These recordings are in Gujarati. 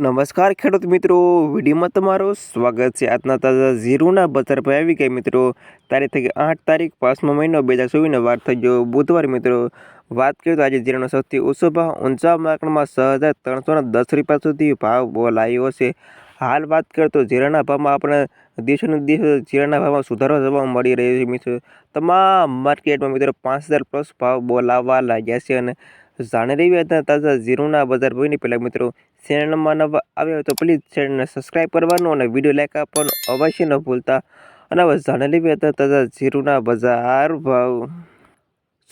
નમસ્કાર ખેડૂત મિત્રો, વિડીયોમાં તમારું સ્વાગત છે. આજના તાજા ઝીરોના બજાર પર આવી ગયા મિત્રો. તારીખ થઈ આઠ તારીખ, પાંચમો મહિનો બે હજાર ચોવીસનો વાર થઈ ગયો. બુધવાર મિત્રો, વાત કરીએ તો આજે જીરાનો સૌથી ઓછો ભાવ ઊંચા માર્કેટમાં છ હજાર ત્રણસો દસ રૂપિયા સુધી ભાવ બોલાયો છે. હાલ વાત કરીએ તો જીરાના ભાવમાં આપણે દિવસોને દિવસ જીરાના ભાવમાં સુધારો જોવા મળી રહ્યો છે મિત્રો. તમામ માર્કેટમાં મિત્રો પાંચ હજાર પ્લસ ભાવ બોલાવવા લાગ્યા છે અને જાણી રહી હતા તાજા ઝીરોના બજાર ભાવની પહેલાં મિત્રો ચેનલમાં નવા આવ્યા તો પ્લીઝ ચેનલને સબસ્ક્રાઈબ કરવાનું અને વીડિયો લાઈક આપવાનું અવશ્ય ન ભૂલતા. અને હવે જાણી લેવી હતા તાજા ઝીરોના બજાર ભાવ.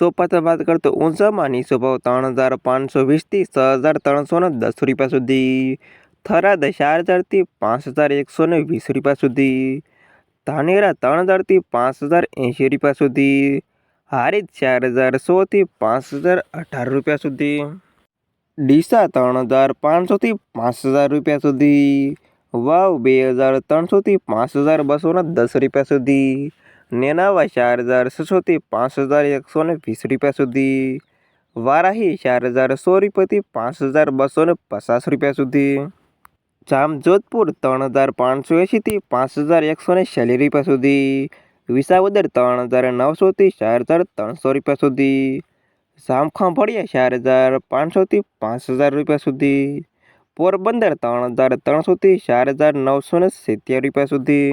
સોપાતા વાત કરતો ઊંચામાં નીચો ભાવ ત્રણ હજાર પાંચસો વીસથી છ હજાર ત્રણસો ને દસ રૂપિયા સુધી. થરાદ ચાર હજારથી પાંચ હજાર એકસો ને વીસ રૂપિયા સુધી. ધાનેરા ત્રણ હજારથી પાંચ હજાર એંશી રૂપિયા સુધી. હારીજ ચાર હજાર સોથી પાંચ હજાર અઢાર રૂપિયા સુધી. ડીસા ત્રણ હજાર પાંચસોથી પાંચ હજાર રૂપિયા સુધી. વાવ બે હજાર ત્રણસોથી પાંચ હજાર બસોને દસ રૂપિયા સુધી. નેનાવા ચાર હજાર છસોથી પાંચ હજાર એકસો ને વીસ રૂપિયા સુધી. વારાહી ચાર હજાર સો રૂપિયાથી પાંચ હજાર બસો ને પચાસ રૂપિયા સુધી. જામજોધપુર ત્રણ હજાર પાંચસો એંશીથી પાંચ હજાર એકસો ને રૂપિયા સુધી. વિસાવદર ત્રણ હજાર નવસોથી ચાર હજાર ત્રણસો રૂપિયા સુધી. જામખંભળિયા ચાર હજાર પાંચસોથી પાંચ હજાર રૂપિયા સુધી. પોરબંદર ત્રણ હજાર ત્રણસોથી ચાર હજાર નવસો ને સિત્તેર રૂપિયા સુધી.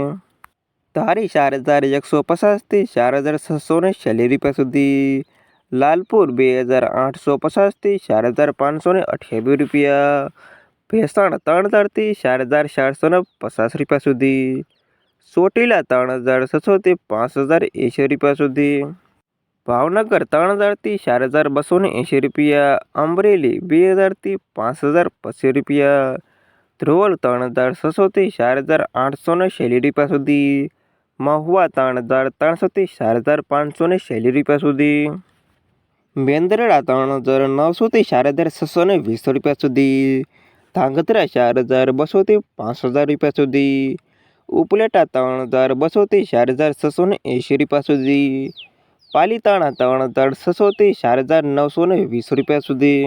ધારી ચાર હજાર એકસો પચાસથી ચાર હજાર છસો ને ચાલીસ રૂપિયા સુધી. લાલપુર બે હજાર આઠસો પચાસથી ચાર હજાર પાંચસો ને અઠ્યાવીસ રૂપિયા. ભેસાણ ત્રણ હજારથી ચાર હજાર ચારસો ને પચાસ રૂપિયા સુધી. ચોટીલા ત્રણ હજાર છસોથી પાંચ હજાર એંશી રૂપિયા સુધી. ભાવનગર ત્રણ હજારથી ચાર હજાર બસો ને એંશી રૂપિયા. અમરેલી બે હજારથી પાંચ હજાર પચીસ રૂપિયા. ધ્રોલ ત્રણ હજાર છસોથી ચાર હજાર આઠસો ને શૈલી રૂપિયા સુધી. મહુવા ત્રણ હજાર ત્રણસોથી ચાર હજાર પાંચસો ને શૈલી રૂપિયા સુધી. મેંદરડા ત્રણ હજાર નવસોથી ચાર હજાર છસો ને વીસ રૂપિયા સુધી. ધાંગધ્રા ચાર હજાર બસોથી પાંચ હજાર રૂપિયા સુધી. ઉપલેટા ત્રણ હજાર બસોથી ચાર હજાર છસો ને એંશી રૂપિયા સુધી. પાલીતાણા ત્રણ હજાર છસોથી ચાર હજાર નવસો ને વીસ રૂપિયા સુધી.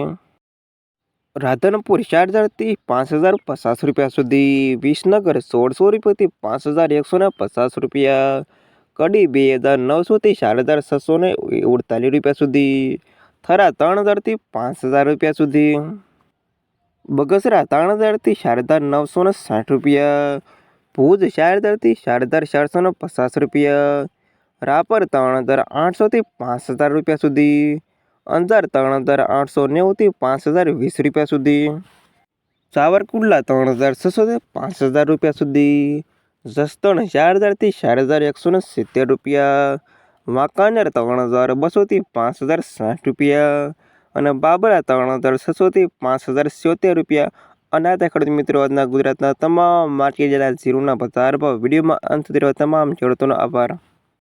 રાધનપુર ચાર હજારથી પાંચ હજાર પચાસ રૂપિયા સુધી. વિસનગર સોળસો રૂપિયાથી પાંચ હજાર એકસો ને પચાસ રૂપિયા. કડી બે હજાર નવસોથી ચાર હજાર છસો ને અડતાલીસ રૂપિયા સુધી. થરા ત્રણ હજારથી પાંચ હજાર રૂપિયા સુધી. બગસરા ત્રણ હજારથી ચાર હજાર નવસો ને સાઠ રૂપિયા. ભુજ ચાર હજારથી ચારસોને પચાસ રૂપિયા, રાપર ત્રણ હજાર આઠસોથી પાંચ હજાર રૂપિયા સુધી, અંજાર ત્રણ હજાર આઠસો નેવુંથી પાંચ હજાર વીસ રૂપિયા સુધી, સાવરકુંડલા ત્રણ હજાર છસોથી પાંચ હજાર રૂપિયા સુધી, જસદણ ચાર હજારથી ચાર હજાર એકસો ને સિત્તેર રૂપિયા, વાંકાનેર ત્રણ હજાર બસોથી પાંચ હજાર સાઠ રૂપિયા અને બાબરા ત્રણ હજાર છસોથી પાંચ હજાર સિત્તેર રૂપિયા અને આ ખેડૂત મિત્રો, આજના ગુજરાતના તમામ માર્કેટ જિલ્લા બજાર ભાવ વિડીયોમાં અંત તમામ ખેડૂતોનો આભાર.